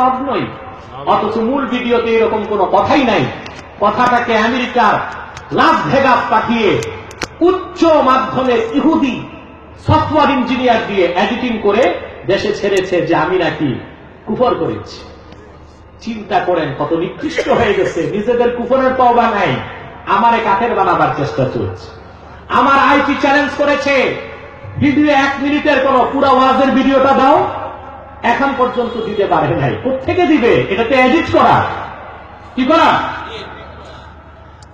রব নই অথচ মূল ভিডিওতে এরকম কোনো কথাই নাই। কথাটাকে আমেরিকার লাস ভেগাস পাঠিয়ে উচ্চ মাধ্যমের ইহুদি সফটওয়্যার ইঞ্জিনিয়ার দিয়ে এডিটিং করে দেশে ছেড়েছে যে আমি নাকি কুফর করেছি। চিন্তা করেন, কত নিকৃষ্ট হয়ে গেছে। নিজেদের কুফরের তওবা নাই। আমারে কাঠের বানাবার চেষ্টা চলছে। আমার আইটি চ্যালেঞ্জ করেছে। ভিডিও এক মিনিটের কোন পুরো ওয়াজের ভিডিওটা দাও। এখন পর্যন্ত দিতে পারে নাই। কোথেকে দিবে? এটাতে এডিট করা। কি করা?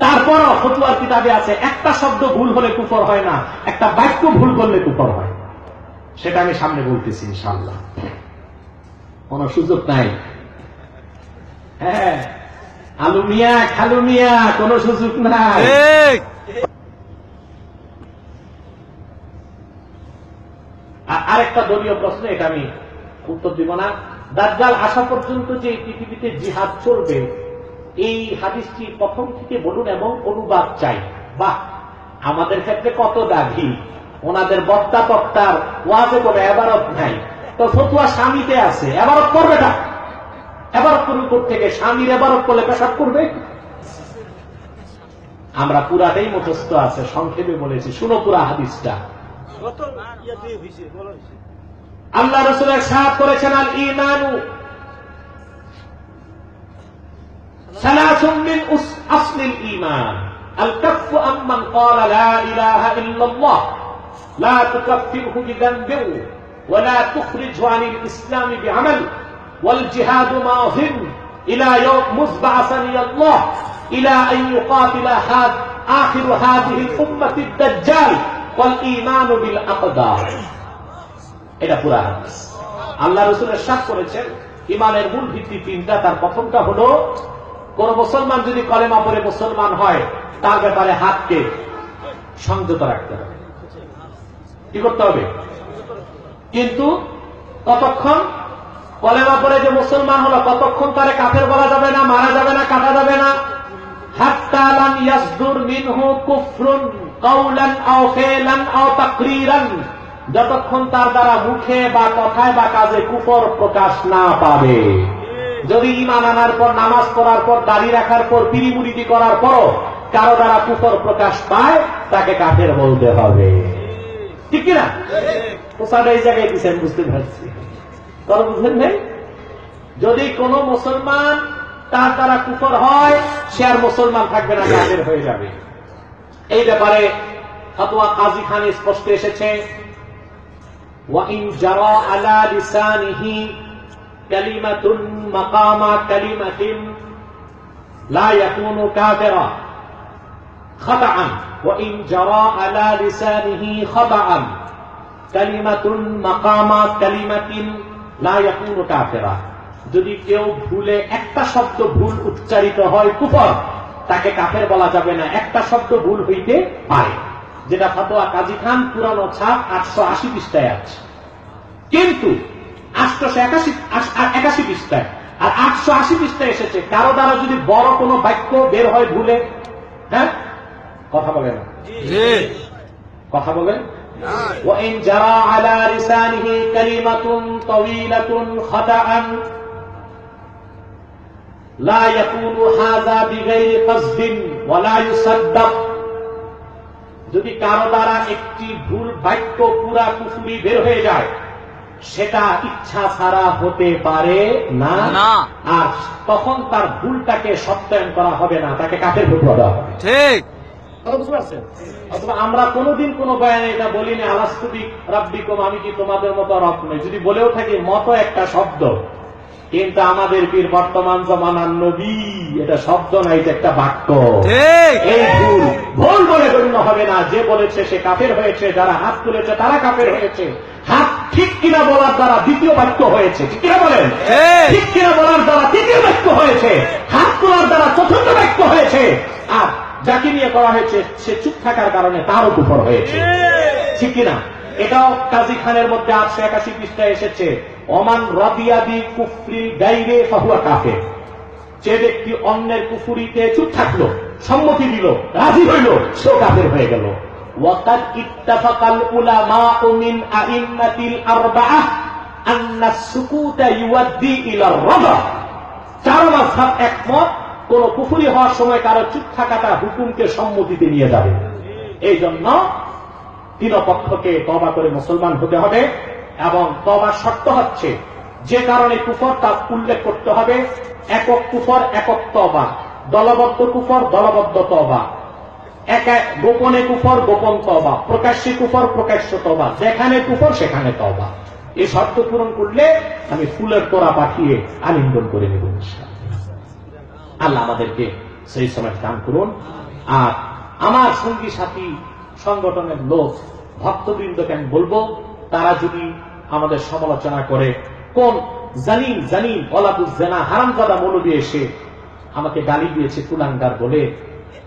তারপরও ফতুয়ার কিতাবে আছে একটা শব্দ ভুল হলে কুফর হয় না একটা বাক্য ভুল করলে কুফর হয়। সেটা আমি সামনে বলতেছি ইনশাল্লাহ কোন সুযোগ নাই। হ্যাঁ আলু মিয়া খালু মিয়া কোন সুযোগ নাই। আর আরেকটা দলীয় প্রশ্ন এটা আমি উত্তর দিব না। দাজ্জাল আসা পর্যন্ত যে পৃথিবীতে জিহাদ চলবে, এই হাদিসটি প্রথম থেকে বলুন এবং অনুবাদ চাই। বাহ! আমাদের ক্ষেত্রে কত দাবি ওনাদের বক্তা তক্তার ওয়াজে কোনো এবারত নাই। তো ফতুয়া স্বামীতে আছে, এবারত করবে না এবারত করবে থেকে? স্বামীর এবারত করলে পেশাব করবে? আমরা পুরাটাই মুখস্থ আছে, সংক্ষেপে বলেছি। শুনো পুরা হাদিসটা। আল্লাহ রসুলের সাহায্য করেছেন আল ইমানু ثلاث من أس- أصل الإيمان الكف عمن قال لا إله إلا الله لا تكفره بذنب ولا تخرجه عن الإسلام بعمل والجهاد ماض إلى يوم مزبعثني الله إلى أن يقاتل هاد آخر هذه الأمة الدجال والإيمان بالأقدار এটা পুরা হাদিস। আল্লাহ রসুলের সাথ করেছেন ইমানের মূল ভিত্তি তিনটা, তার প্রথমটা হলো, কোন মুসলমান যদি কলেমা পরে মুসলমান হয়, তার ব্যাপারে হাতকে সংযত রাখতে হবে। কি করতে হবে? কিন্তু ততক্ষণ কলেমা পরে যে মুসলমান হলো, ততক্ষণ তারে কাফের বলা যাবে না, মারা যাবে না, কাটা যাবে না। হাত্তা লাম ইয়াসদুর মিনহু কুফরুন তাকরীরান। যতক্ষণ তার দ্বারা মুখে বা কথায় বা কাজে কুফর প্রকাশ না পাবে। যদি ইমান আনার পর, নামাজ পড়ার পর, দাড়ি রাখার পর পিড়িমুড়িটি করার পরও কারও দ্বারা কুফর প্রকাশ পায়, তাকে কাফের বলতে হবে। ঠিক কিনা? পোষাটা এই জায়গায় দিচ্ছেন বুঝতে পারছি। কথা বুঝলেন ভাই? যদি কোন মুসলমান তার দ্বারা কুফর হয়, সে আর মুসলমান থাকবে না, কাফের হয়ে যাবে। এই ব্যাপারে ফতোয়া কাজী খান স্পষ্ট এসেছে। وإن جرى على لسانه كلمة مقام كلمة لا يكون كافرا خطأ وإن جرى على لسانه خطأ كلمة مقام كلمة لا يكون كافرا যদি কেউ ভুলে একটা শব্দ ভুল উচ্চারিত হয় কুফর তাকে কাফের বলা যাবে না একটা শব্দ ভুল হইতে পারে যেটা ফতোয়া কাজী খান পুরানো ছাপ আটশো আশি পৃষ্ঠায় আছে কিন্তু আটশো একাশি একাশি পৃষ্ঠায় আর আটশো আশি পৃষ্ঠায় এসেছে কারো দ্বারা যদি বড় কোনো বাক্য বের হয় ভুলে হ্যাঁ কথা বলেন কথা বলেন وإن جرى على لسانه كلمة طويلة خطأ لا يكون هذا بغير قصد ولا يصدق যদি কারও দ্বারা একটি ভুল বাক্য পুরা কুফুরি বের হয়ে যায় সেটা ইচ্ছা ছাড়া হতে পারে না। না। আর তখন তার ভুলটাকে সত্যায়ন করা হবে না তাকে কাঠের ভুল দেওয়া হবে। ঠিক। বুঝতে পারছেন? অথবা আমরা কোনোদিন কোনো বয়ানে এটা বলিনি আলাস্তুবিক রাব্বিকম আমি কি তোমাদের মতো রব নই? যদি বলেও থাকি মতো একটা শব্দ। কিন্তু আমাদের পীর বর্তমান জমানার নবী এটা শব্দ নাই এটা একটা বাক্য। ঠিক। এই ভুল ভুল বলে গণ্য হবে না। যে বলেছে সে কাফের হয়েছে যারা হাত তুলেছে তারা কাফের হয়েছে। হাত ঠিক কিনা বলার দ্বারা দ্বিতীয় বাক্য হয়েছে ঠিক কিনা বলেন? ঠিক। ঠিক কিনা বলার দ্বারা তৃতীয় বাক্য হয়েছে হাত তোলার দ্বারা চতুর্থ বাক্য হয়েছে। আর যাকে নিয়ে করা হয়েছে সে চুপ থাকার কারণে তার উপর হয়েছে। ঠিক কিনা? এটাও কাজী খানের মধ্যে আটশো একাশি পৃষ্ঠায় এসেছে। অমান রবিয়াদি কুফরি গাইরে ফাহুয়া কাফে যে ব্যক্তি অন্যের কুফুরিতে চুপ থাকল, সম্মতি দিল, রাজি হইল সেও কাফের হয়ে গেল। ওয়াকাদ ইত্তাফাকাল উলামা মিন আইম্মাতিল আরবাআহ আন্না সুকুতা ইউয়াদ্দি ইলা রাদা চার মাসহাব একমত, কোন কুফুরি হওয়ার সময় কারও চুপ থাকাটা হুকুমকে সম্মতিতে নিয়ে যাবে। এই জন্য তিন পক্ষকে তবা করে মুসলমান হতে হবে এবং তবা শর্ত হচ্ছে যে কারণে কুফর তা উল্লেখ করতে হবে, একক কুফর, একক তবা দলবদ্ধ কুফর, দলবদ্ধ তবা গোপনে কুফর, গোপন তবা প্রকাশ্যে কুফর, প্রকাশ্য তবা যেখানে কুফর, সেখানে তবা এই শর্ত পূরণ করলে আমি ফুলের তোরা পাঠিয়ে আলিঙ্গন করে নেব। আল্লাহ আমাদেরকে সেই সময় দান করুন। আর আমার সঙ্গী সাথী সংগঠনের লোক, ভক্তবৃন্দকে আমি বলব, তারা যদি আমাদের সমালোচনা করে, কোন জানিন জানিন অলাবুজ জেনা, হারামজাদা মৌলবী এসে আমাকে গালি দিয়েছে কুলাঙ্গার বলে,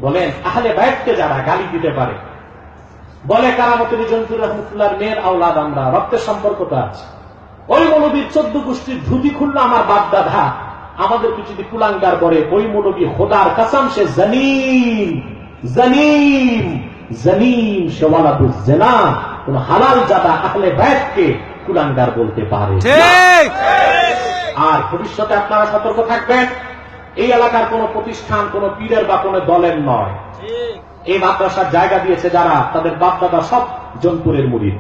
বলেন, আহলে বাইককে যারা গালি দিতে পারে, বলে কারামতের জন্তুর রহমতুল্লাহ মেয়ের আওলাদ আমরা, রক্তের সম্পর্ক তো আছে। ওই মৌলবীর চোদ্দ গোষ্ঠীর ধুতি খুললো আমার বাপ দাদা আমাদেরকে যদি কুলাঙ্গার করে ওই মৌলবী খোদার কাসাম, সে জানিম জানিম জানিম সে ওয়ালাদুজ জেনা কোন হালাল জাদা আহলে বাইককে কুলাঙ্গার বলতে পারে। আর ভবিষ্যতে আপনারা সতর্ক থাকবেন এই এলাকার কোন প্রতিষ্ঠান কোন পীরের বা কোন দলের নয়। এই মাদ্রাসার জায়গা দিয়েছে যারা তাদের বাপ দাদা সব জনপুরের মুড়িদ।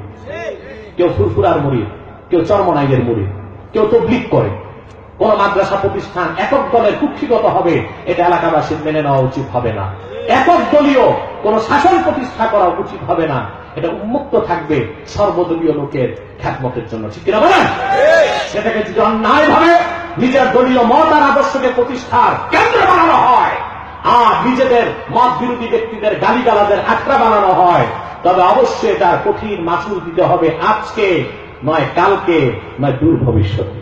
কেউ ফুরফুরার মুড়িদ কেউ চর্মনাইয়ের মুড়িদ কেউ তবলিক করে। কোন মাদ্রাসা প্রতিষ্ঠান একক দলের কুক্ষিগত হবে এটা এলাকাবাসীর মেনে নেওয়া উচিত হবে না। একক দলীয় কোন শাসন প্রতিষ্ঠা করা উচিত হবে না। এটা উন্মুক্ত থাকবে সর্বদলীয় লোকের খ্যাতমতের জন্য। ঠিক কিনা বলেন? সেটাকে যদি অন্যায় ভাবে নিজের দলীয় মত আর আদর্শকে প্রতিষ্ঠার কেন্দ্র বানানো হয় আর নিজেদের মত বিরোধী ব্যক্তিদের গালিগালাদের আটকা বানানো হয় তবে অবশ্যই তার কঠিন মাসুল দিতে হবে আজকে নয় কালকে নয় দূর ভবিষ্যতে।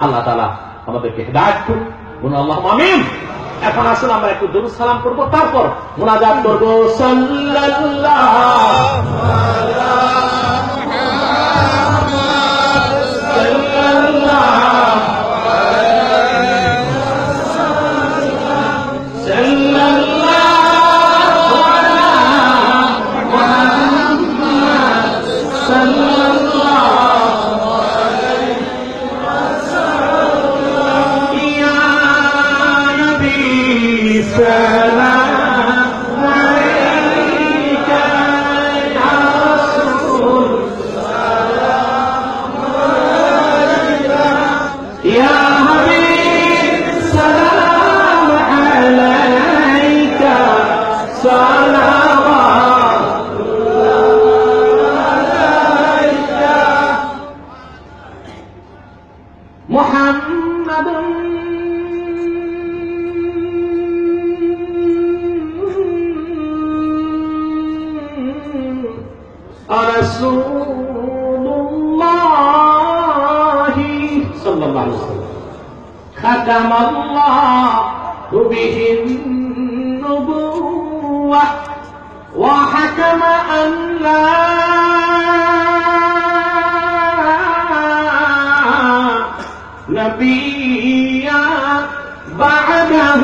আল্লাহ তালা আমাদেরকে হেদায়ত করুন আল্লাহ আমিন। এখন আসুন আমরা একটু দরুদ সালাম করব তারপর মোনাজাত করব। সাল্লাল্লাহু رسول الله صلى الله عليه وسلم ختم الله به النبوة وحكم أن لا نبي بعده